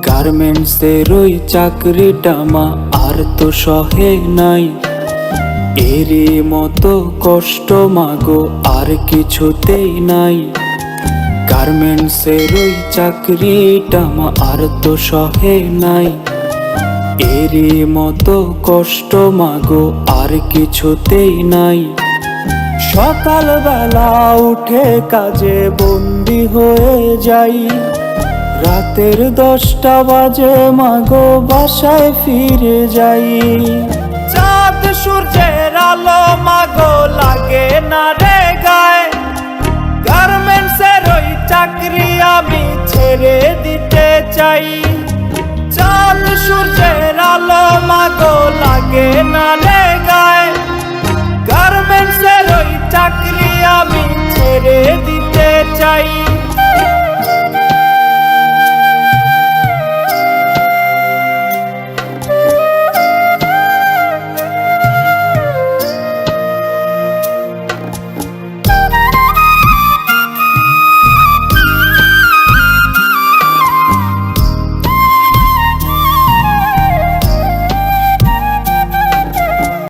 গার্মেন্টসের ওই চাকরিটা মা আর তো সহে নাই এরই মতো কষ্ট মাগো আর কিছুতেই নাই গার্মেন্টসের ওই চাকরিটা মা আর তো সহে নাই এরই মতো কষ্ট মাগো আর কিছুতেই নাই সকালবেলা উঠে কাজে বন্দি হয়ে যাই। রাতের দশটা বাজে, মাগো বাসায় ফিরে যাই। চাঁদ সূর্যের আলো, মাগো, লাগে না রে গায়ে। গার্মেন্টসের ওই চাকরি আমি ছেড়ে দিতে চাই। চাঁদ সূর্যের আলো, মাগো, লাগে না রে গায়ে। গার্মেন্টসের ওই চাকরি আমি ছেড়ে দিতে চাই।